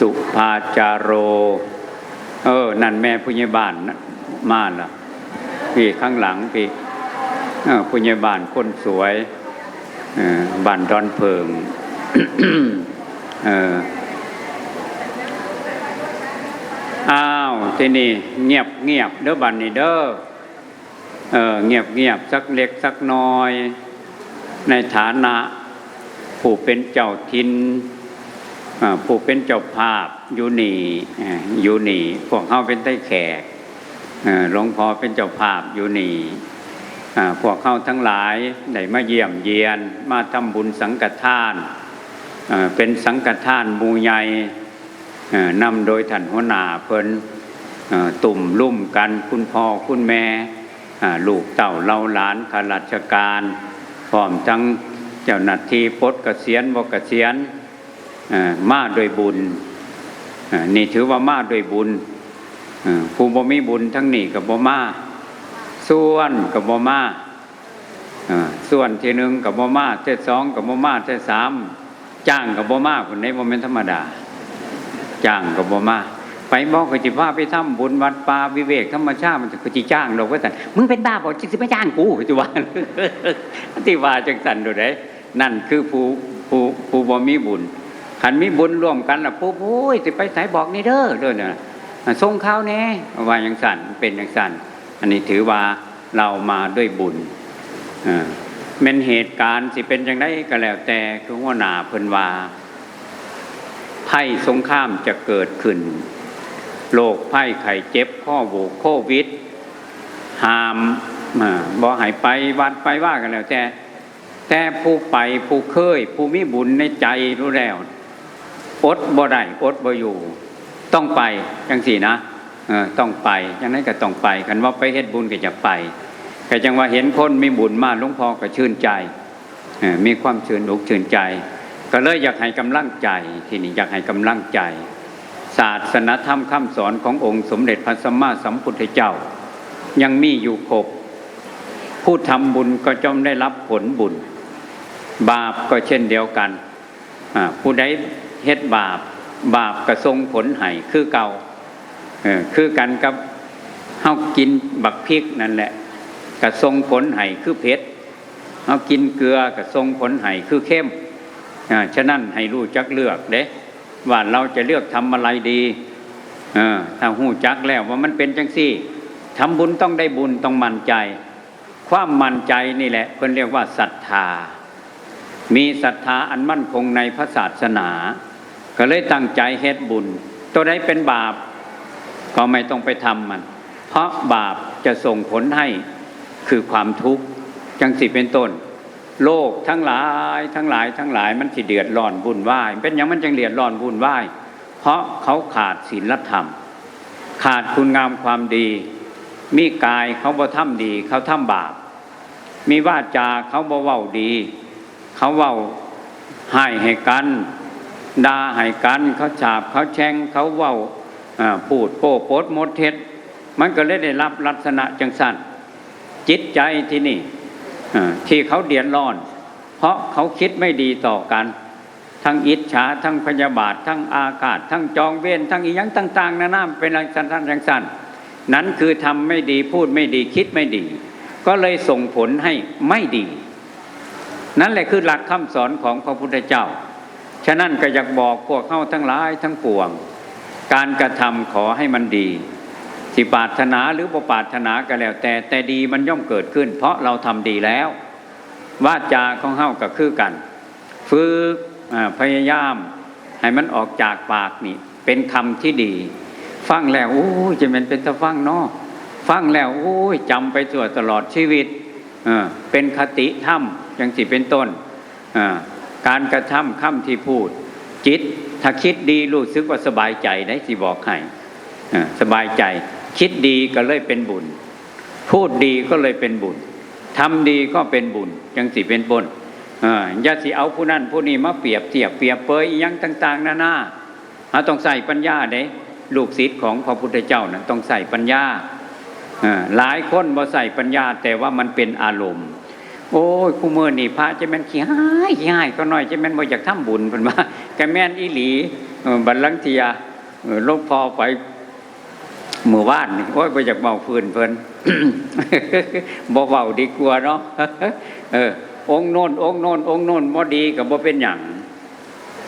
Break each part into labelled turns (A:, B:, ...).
A: สุภาจารโร เออ นั่นแม่ผู้ใหญ่บ้านนะมาล่ะพี่ข้างหลังพี่เออผู้ใหญ่บ้านคนสวยเออบ้านดอนเพิงเอออ้าวที่นี่เงียบเงียบเด้อบันนี่เด้อเออเงียบเงียบสักเล็กสักน้อย ในฐานะผู้เป็นเจ้าทิน ผู้เป็นเจ้าภาพอยู่นี่อยู่นี่พวกเขาเป็นไต้แขกหลวงพ่อเป็นเจ้าภาพอยู่นี่พวกเขาทั้งหลายได้มาเยี่ยมเยียนมาทำบุญสังฆทาน เป็นสังฆทานมูใหญ่นำโดยท่านหัวหน้าเพิ่นตุ่มลุ่มกันคุณพ่อคุณแม่ลูกเต่าเล่าหลานข้าราชการ พร้อมทั้งเจ้าหน้าที่ปลดเกษียณบ่เกษียณ มาโดวยบุญนี่ถือว่ามาโดวยบุญเอ่อผู้บ่มีบุญทั้งนี้กับบ่มาส่วนกับบ่มาเอ่อส่วนทีหนึ่งกับบ่มาเท่สองกับบ่มาเท่สามจ้างกับบ่มาคนนี้บ่แม่นธรรมดา จ้างก็บ่มาไปบอกก็จิพาไปทำบุญวัดป่าวิเวกธรรมชาติมันจะก็จิจ้างเราก็แต่นมึงเป็นบ้าบอกจิสิมาจ้างกูจิว่าที่ว่าจังสันดูได้นั่นคือผู้ผู้ผู้บ่มีบุญ ขันมีบุญร่วมกันล่ะปุ๊บโอ้ยสิไปไสบอกนี่เด้อเด้อเนี่ยส่งข้าวแน่ว่าอย่างสันเป็นอย่างสันอันนี้ถือว่าเรามาด้วยบุญอ่าแมันเหตุการณ์สิเป็นจังไดก็แล้วแต่คือหัวหนาเพิ่นว่าภัยสงครามจะเกิดขึ้นโรคภัยไข้เจ็บข้อโวโควิดหามอ่าบ่หายไปวัดไปว่ากันแล้วแต่แต่ผู้ไปผู้เคย ผู้มีบุญในใจรู้แล้ว อดบ่ได้อดบ่อยู่ ต้องไปจังสี่นะเออต้องไปอย่างนั้นก็ต้องไปกันว่าไปเฮ็ดบุญก็จะไปก็จังว่าเห็นคนมีบุญมากหลวงพ่อก็ชื่นใจมีความชื่นอกชื่นใจ ก็เลยอยากให้กำลังใจที่นี่อยากให้กำลังใจ ศาสนธรรมคำสอนขององค์สมเด็จพระสัมมาสัมพุทธเจ้า ยังมีอยู่ครบผู้ทำบุญก็จอมได้รับผลบุญ บาปก็เช่นเดียวกันผู้ใด เฮ็ดบาป บาปก็ทรงผลให้คือเก่าเออคือกันกับเฮากินบักพริกนั่นแหละก็ทรงผลให้คือเผ็ดเฮากินเกลือก็ทรงผลให้คือเข้มอ่าฉะนั้นให้รู้จักเลือกเด้ว่าเราจะเลือกทำอะไรดีเออถ้าหู้จักแล้วว่ามันเป็นจังซี่ทำบุญต้องได้บุญต้องมั่นใจ ความมั่นใจนี่แหละเพิ่นเรียกว่าศรัทธา มีศรัทธาอันมั่นคงในพระศาสนา ก็เลยตั้งใจเฮ็ดบุญ ตัวใดเป็นบาป ก็ไม่ต้องไปทำมัน เพราะบาปจะส่งผลให้คือความทุกข์จังสิเป็นต้น โลกทั้งหลายทั้งหลายทั้งหลายมันสิเดือดร้อนวุ่นวเป็นอย่างมันจังเดือดร้อนวุ่นวเพราะเขาขาดศีลธรรม ขาดคุณงามความดี มีกายเขาบ่ทำดีเขาทำบาป มีวาจาเขาบ่เว้าดี เขาเว้าให้ให้กัน ด่าให้กันเขาฉาบเขาแช่งเขาเว้าพูดโป้ปดมดเท็จ มันก็เลยได้รับลักษณะจังสั้นจิตใจที่นี่ที่เขาเดือดร้อน เพราะเขาคิดไม่ดีต่อกัน ทั้งอิจฉาทั้งพยาบาท ทั้งอาฆาตทั้งจองเวรทั้งอีหยังต่าง ๆนานาเป็นลักษณะจังสั้นนั้นคือทำไม่ดีพูดไม่ดีคิดไม่ดี ก็เลยส่งผลให้ไม่ดี นั่นแหละคือหลักคำสอนของพระพุทธเจ้าะนั้นก็อยากบอกพวกเข้าทั้งหลายทั้งปวง การกระทำขอให้มันดี สิปาถนาหรือบ่ปาถนาก็แล้ว แต่แต่ดีมันย่อมเกิดขึ้น เพราะเราทำดีแล้ววาจาของเฮาก็คือกัน ฝึกพยายาม ให้มันออกจากปากนี่ เป็นคำที่ดี ฟังแล้วโอ้ยจะเป็นเป็นตะฟังเนาะฟังแล้วโอ้ยจำไปตัวตลอดชีวิตเออเป็นคติธรรมอย่างสิเป็นต้นอ่า การกระทำคำที่พูด จิต ถ้าคิดดีรู้สึกว่าสบายใจได้สิบอกให้สบายใจ คิดดีก็เลยเป็นบุญ พูดดีก็เลยเป็นบุญทำดีก็เป็นบุญยังสิเป็นบุญเอ่าอย่าสิเอาผู้นั้นผู้นี้มาเปรียบเทียบเปรียบเปยยังต่าง ๆนานาเราต้องใส่ปัญญาเด้ลูกศิษย์ของพระพุทธเจ้านะต้องใส่ปัญญาหลายคนบ่ใส่ปัญญาแต่ว่ามันเป็นอารมณ์ โอ้ยคู่มือนี่พระจะแม่นขี้หายขี้หายก็น้อยจะแม่นบ่อยากทำบุญเพิ่นว่ากแม่นอีหลีบัลลังก์เทียเออหลวงพ่อไปหมู่บ้านนี่โอ้ยไปจากเบาฟืนเพิ่นบ่เบาดีกว่าเนาะเออ องค์โนนองค์โนนองค์โนนบ่ดีกับบ่เป็นหยัง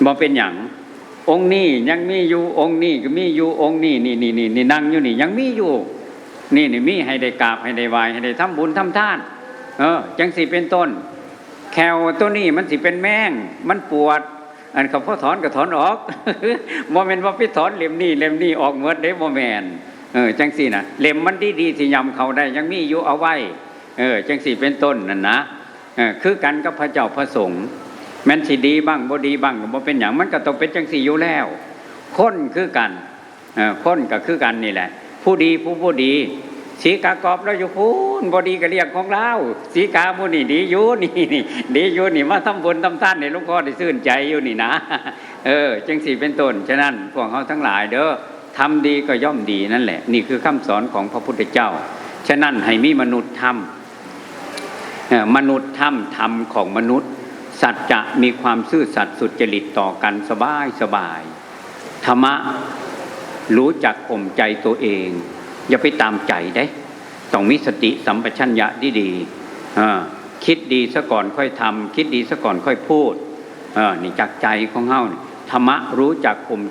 A: บ่เป็นหยังองค์นี้ยังมีอยู่องค์นี้ก็มีอยู่องค์นี้นี่นี่นี่นี่นั่งอยู่นี่ยังมีอยู่ นี่นี่มีให้ได้กราบให้ได้ไหวให้ได้ทำบุญทำทาน ออ จังสิเป็นต้น แควตัวนี้มันสิเป็นแมงมันปวด อันเขาพอถอนก็ถอนออกโมเมนต์ว่าพี่ถอนเล่มนี้เล่มนี้ออกเมื่อเด้โมเมนต์เออจังสี่นะเล่มมันดีดีๆที่ยำเขาได้ยังมีอยู่เอาไว้เออจังสี่เป็นต้นนั่นนะเออคือกันกับพระเจ้าพระสงฆ์แม้นสิดีบ้างบ่ดีบ้างก็บ่เป็นอย่างมันก็ต้องเป็นจังสี่อยู่แล้ว คนคือกันเออคนก็คือกันนี่แหละ ผู้ดีผู้ผู้ดี สีกากรอบเราอยู่พูนบอดีก็เรียกของเราสีกามูนี่ดีอยู่นี่นี่ดีอยู่นี่มาทำบุญทำทานในลวงพ่อได้ซื่นใจอยู่นี่นะ เออจังสีเป็นต้นฉะนั้นพวกเขาทั้งหลายเด้อทำดีก็ย่อมดีนั่นแหละ นี่คือคำสอนของพระพุทธเจ้า ฉะนั้นให้มีมนุษย์ทำมนุษย์ทำธรรมของมนุษย์ สัจจะมีความซื่อสัตย์สุจริตต่อกันสบายสบายธรรมะรู้จักข่มใจตัวเอง อย่าไปตามใจได้ต้องมีสติสัมปชัญญะดีดีคิดดีซะก่อนค่อยทำคิดดีซะก่อนค่อยพูดนี่จากใจของเฮานี่ธรรมะรู้จักข่มใจ